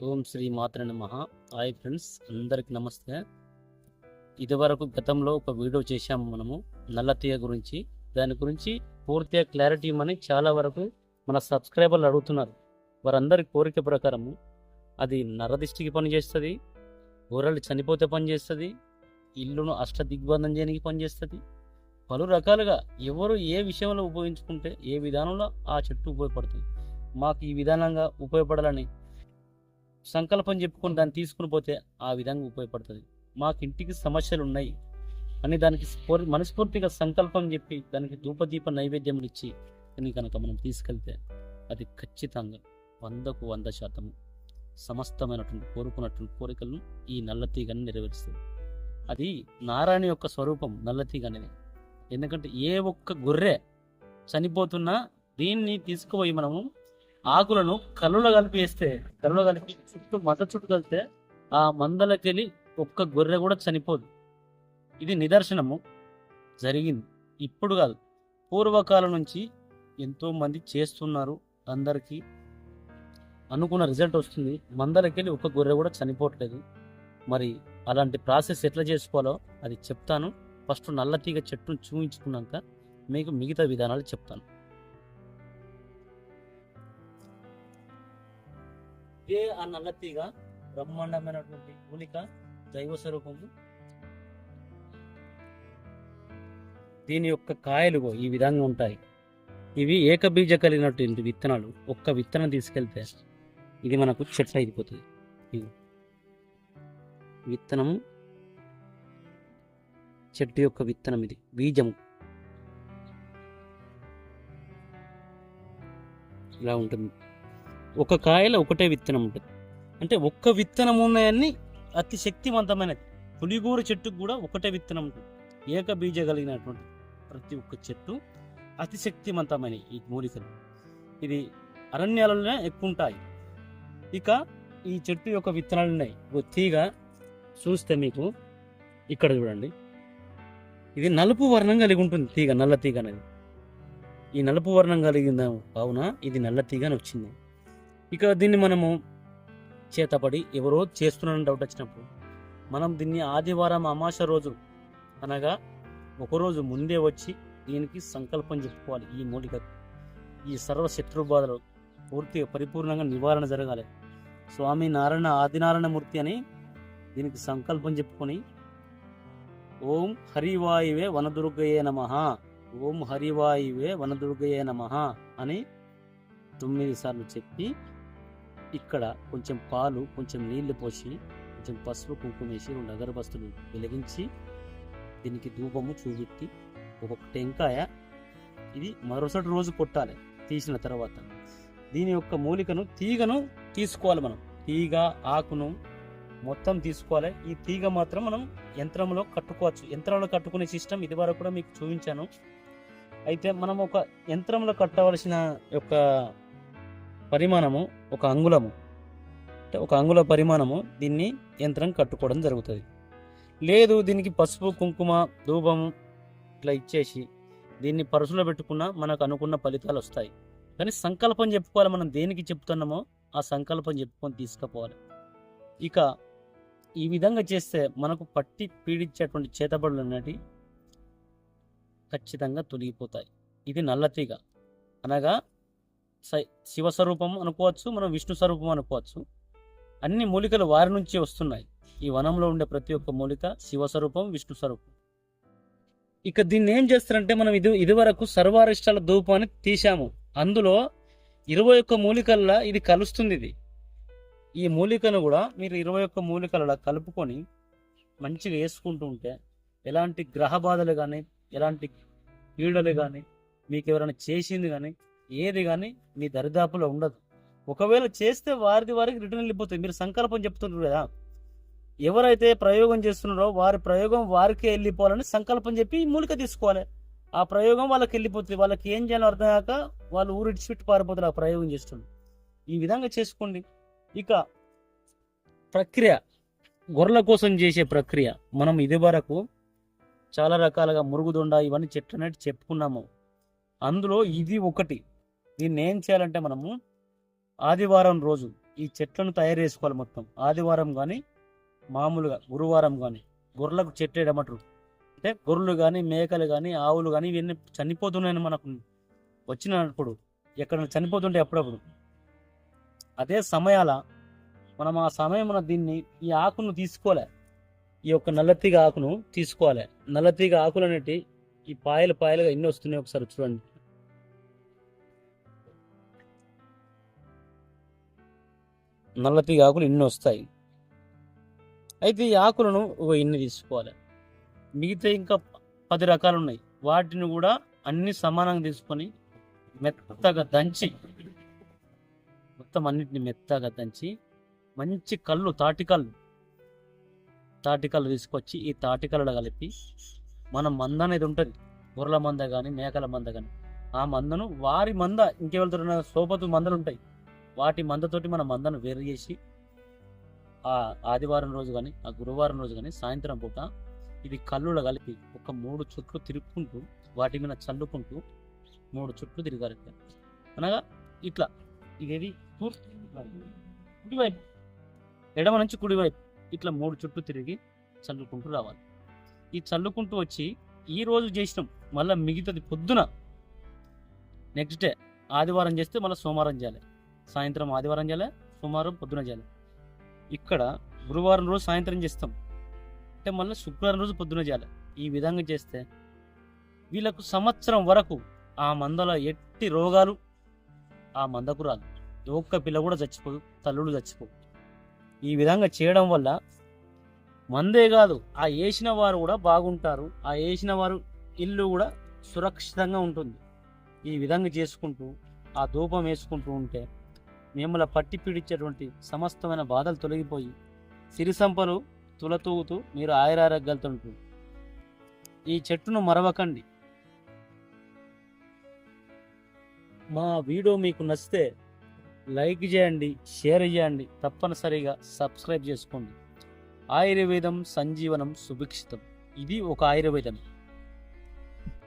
ఓం శ్రీ మాత్ర నమ. Hi friends అందరికి నమస్తే. ఇదివరకు గతంలో ఒక వీడియో చేశాము మనము నల్లతీయ గురించి. దాని గురించి పూర్తిగా క్లారిటీ ఇవ్వమని చాలా వరకు మన సబ్స్క్రైబర్లు అడుగుతున్నారు. వారందరి కోరిక ప్రకారము అది నరదిష్టికి పనిచేస్తుంది గొర్రెలు చనిపోతే పనిచేస్తుంది ఇల్లును అష్ట దిగ్బంధం చేయడానికి పనిచేస్తుంది. పలు రకాలుగా ఎవరు ఏ విషయంలో ఉపయోగించుకుంటే ఏ విధానంలో ఆ చెట్టు ఉపయోగపడుతుంది. మాకు ఈ విధానంగా ఉపయోగపడాలని సంకల్పం చెప్పుకొని దాన్ని తీసుకుని పోతే ఆ విధంగా ఉపయోగపడుతుంది. మాకు ఇంటికి సమస్యలు ఉన్నాయి అని దానికి మనస్ఫూర్తిగా సంకల్పం చెప్పి దానికి ధూపదీప నైవేద్యం ఇచ్చి అని కనుక మనం తీసుకెళ్తే అది ఖచ్చితంగా వందకు వంద శాతం సమస్తమైనటువంటి కోరుకున్నటువంటి కోరికలను ఈ నల్లతీగని నెరవేరుస్తుంది. అది నారాయణ యొక్క స్వరూపం నల్లతీగ అనేది. ఎందుకంటే ఏ ఒక్క గొర్రె చనిపోతున్నా దీన్ని తీసుకుపోయి మనము ఆకులను కళ్ళులో కలిపి వేస్తే కళ్ళులో కలిపి చుట్టూ మంద చుట్టూ కలిస్తే ఆ మందలకెళ్ళి ఒక్క గొర్రె కూడా చనిపోదు. ఇది నిదర్శనము. జరిగింది. ఇప్పుడు కాదు. పూర్వకాలం నుంచి ఎంతో మంది చేస్తున్నారు అందరికీ అనుకున్న రిజల్ట్ వస్తుంది. మందలకెళ్ళి ఒక్క గొర్రె కూడా చనిపోవట్లేదు. మరి అలాంటి ప్రాసెస్ ఎట్లా చేసుకోవాలో అది చెప్తాను. ఫస్ట్ నల్లతీగ చెట్టును చూపించుకున్నాక మీకు మిగతా విధానాలు చెప్తాను. ఇదే ఆ నల్లతీగ బ్రహ్మాండమైనటువంటి మూలిక దైవ స్వరూపము. దీని యొక్క కాయలుగో ఈ విధంగా ఉంటాయి. ఇవి ఏకబీజ కలిగినటువంటి విత్తనాలు. ఒక్క విత్తనం తీసుకెళ్తే ఇది మనకు చెట్టు అయిపోతుంది. విత్తనం. విత్తనము చెట్టు యొక్క విత్తనం ఇది. బీజము ఇలా ఉంటుంది. ఒక కాయలో ఒకటే విత్తనం ఉంటుంది. అంటే ఒక్క విత్తనం ఉన్నాయని అతి శక్తివంతమైనది. పులిగూర చెట్టుకు కూడా ఒకటే విత్తనం ఉంటుంది. ఏక బీజ కలిగినటువంటి ప్రతి ఒక్క చెట్టు అతి శక్తివంతమైన ఈ మూలికలు. ఇది అరణ్యాలలోనే ఎక్కువ ఉంటాయి. ఇక ఈ చెట్టు యొక్క విత్తనాలు ఉన్నాయి ఓ తీగ చూస్తే మీకు ఇక్కడ చూడండి. ఇది నలుపు వర్ణం కలిగి ఉంటుంది తీగ నల్ల తీగ అనేది. ఈ నలుపు వర్ణం కలిగిందా కావున ఇది నల్ల తీగ అని వచ్చింది. ఇక దీన్ని మనము చేతపడి ఎవరో చేస్తున్నారని డౌట్ వచ్చినప్పుడు మనం దీన్ని ఆదివారం అమాస రోజు అనగా ఒకరోజు ముందే వచ్చి దీనికి సంకల్పం చెప్పుకోవాలి. ఈ మూలిక ఈ సర్వ శత్రు బాధలు పూర్తిగా పరిపూర్ణంగా నివారణ జరగాలి. స్వామి నారాయణ ఆదినారాయణ మూర్తి అని దీనికి సంకల్పం చెప్పుకొని ఓం హరివాయువే వనదుర్గయే నమ ఓం హరివాయువే వనదుర్గయే నమ అని తొమ్మిది సార్లు చెప్పి ఇక్కడ కొంచెం పాలు కొంచెం నీళ్ళు పోసి కొంచెం పసుపు కుంకుమ వేసి రెండు అగరబస్తులు వెలిగించి దీనికి ధూపము చూపెట్టి ఒక టెంకాయ. ఇది మరుసటి రోజు కొట్టాలి తీసిన తర్వాత. దీని యొక్క మూలికను తీగను తీసుకోవాలి మనం. తీగ ఆకును మొత్తం తీసుకోవాలి. ఈ తీగ మాత్రం మనం యంత్రంలో కట్టుకోవచ్చు. యంత్రంలో కట్టుకునే సిస్టమ్ ఇది వరకు కూడా మీకు చూపించాను. అయితే మనం ఒక యంత్రంలో కట్టవలసిన యొక్క పరిమాణము ఒక అంగుళము. అంటే ఒక అంగుళ పరిమాణము దీన్ని యంత్రం కట్టుకోవడం జరుగుతుంది. లేదు దీనికి పసుపు కుంకుమ ధూపము ఇట్లా ఇచ్చేసి దీన్ని పరుసులో పెట్టుకున్నా మనకు అనుకున్న ఫలితాలు వస్తాయి. కానీ సంకల్పం చెప్పుకోవాలి మనం దేనికి చెప్తున్నామో ఆ సంకల్పం చెప్పుకొని తీసుకుపోవాలి. ఇక ఈ విధంగా చేస్తే మనకు పట్టి పీడించేటువంటి చేతబడులు అనేవి ఖచ్చితంగా తొలగిపోతాయి. ఇది నల్లతీగ అనగా శివ స్వరూపం అనుకోవచ్చు మనం విష్ణు స్వరూపం అనుకోవచ్చు. అన్ని మూలికలు వారి నుంచి వస్తున్నాయి. ఈ వనంలో ఉండే ప్రతి ఒక్క మూలిక శివ స్వరూపం విష్ణు స్వరూపం. ఇక దీన్ని ఏం చేస్తారంటే మనం ఇది ఇదివరకు సర్వారిష్టాల ధూపాన్ని తీసాము అందులో ఇరవై ఒక్క మూలికల్లా ఇది కలుస్తుంది ఇది. ఈ మూలికను కూడా మీరు ఇరవై ఒక్క మూలికలలో కలుపుకొని మంచిగా వేసుకుంటూ ఉంటే ఎలాంటి గ్రహ బాధలు కానీ ఎలాంటి పీడలు కానీ మీకు ఎవరైనా చేసింది కానీ ఏది కానీ మీ దరిదాపులో ఉండదు. ఒకవేళ చేస్తే వారిది వారికి రిటర్న్ వెళ్ళిపోతుంది మీరు సంకల్పం చెప్తున్నారు కదా. ఎవరైతే ప్రయోగం చేస్తున్నారో వారి ప్రయోగం వారికే వెళ్ళిపోవాలని సంకల్పం చెప్పి మూలిక తీసుకోవాలి. ఆ ప్రయోగం వాళ్ళకి వెళ్ళిపోతుంది. వాళ్ళకి ఏం చేయాలో అర్థం కాక వాళ్ళు ఊరు ఇడిచిపెట్టి పారిపోతారు ఆ ప్రయోగం చేస్తున్నారు ఈ విధంగా చేసుకోండి. ఇక ప్రక్రియ. గొర్రెల కోసం చేసే ప్రక్రియ. మనం ఇది వరకు చాలా రకాలుగా మురుగుదొండ ఇవన్నీ చెట్లు అనేది చెప్పుకున్నాము. అందులో ఇది ఒకటి. దీన్ని ఏం చేయాలంటే మనము ఆదివారం రోజు ఈ చెట్లను తయారు చేసుకోవాలి మొత్తం. ఆదివారం కానీ మామూలుగా గురువారం కానీ గొర్రెలకు చెట్టు వేయడమంటారు. అంటే గొర్రెలు కానీ మేకలు కానీ ఆవులు కానీ ఇవన్నీ చనిపోతున్నాయని మనకు వచ్చినప్పుడు ఎక్కడ చనిపోతుంటే అప్పుడప్పుడు అదే సమయాల మనం ఆ సమయం దీన్ని ఈ ఆకును తీసుకోలే. ఈ యొక్క నల్లతీగ ఆకును తీసుకోవాలి నల్లతీగ ఆకులు అనేటి ఈ పాయలు పాయలుగా ఎన్ని వస్తున్నాయి ఒకసారి చూడండి. నల్లటి ఆకులు ఇన్ని వస్తాయి. అయితే ఈ ఆకులను ఒక ఇన్ని తీసుకోవాలి. మిగతా ఇంకా పది రకాలు ఉన్నాయి వాటిని కూడా అన్ని సమానంగా తీసుకొని మెత్తగా దంచి మొత్తం అన్నిటిని మెత్తగా దంచి మంచి కళ్ళు తాటి తాటికళ్ళు తీసుకొచ్చి ఈ తాటికళ్ళలో కలిపి మన మంద అనేది ఉంటుంది. గొర్రెల మంద కానీ మేకల మంద కానీ ఆ మందను వారి మంద ఇంకెవరితో సోపతు మందలు ఉంటాయి. వాటి మందతోటి మన మందను వేరు చేసి ఆ ఆదివారం రోజు కానీ ఆ గురువారం రోజు కానీ సాయంత్రం పూట ఇది కళ్ళులో కలిపి ఒక మూడు చుట్లు తిరుపుకుంటూ వాటి మీద చల్లుకుంటూ మూడు చుట్లు తిరగాలి అనగా ఇట్లా ఇదేది కుడివైపు. ఎడమ నుంచి కుడివైపు. ఇట్లా మూడు చుట్లు తిరిగి చల్లుకుంటూ రావాలి. ఈ చల్లుకుంటూ వచ్చి ఈ రోజు చేసినాం. మళ్ళీ మిగతాది పొద్దున నెక్స్ట్ డే ఆదివారం చేస్తే మళ్ళీ సోమవారం చేయాలి. సాయంత్రం ఆదివారం చేయాలి? సోమవారం పొద్దున చేయాలి? ఇక్కడ గురువారం రోజు సాయంత్రం చేస్తాం. అంటే మళ్ళీ శుక్రవారం రోజు పొద్దున చేయాలి? ఈ విధంగా చేస్తే వీళ్ళకు సంవత్సరం వరకు ఆ మందల ఎట్టి రోగాలు ఆ మందకు రాదు. ఒక్క పిల్ల కూడా చచ్చిపోదు తల్లుడు చచ్చిపోదు ఈ విధంగా చేయడం వల్ల మందే కాదు ఆ వేసిన వారు కూడా బాగుంటారు ఆ వేసిన వారు ఇల్లు కూడా సురక్షితంగా ఉంటుంది. ఈ విధంగా చేసుకుంటూ ఆ ధూపం వేసుకుంటూ ఉంటే మిమ్మల పట్టి పీడించేటువంటి సమస్తమైన బాధలు తొలగిపోయి సిరి సంపలు తులతూగుతూ మీరు ఆయురారోగ్యాలతో ఈ చెట్టును మరవకండి. మా వీడియో మీకు నచ్చితే లైక్ చేయండి షేర్ చేయండి తప్పనిసరిగా సబ్స్క్రైబ్ చేసుకోండి. ఆయుర్వేదం సంజీవనం సుభిక్షితం. ఇది ఒక ఆయుర్వేదం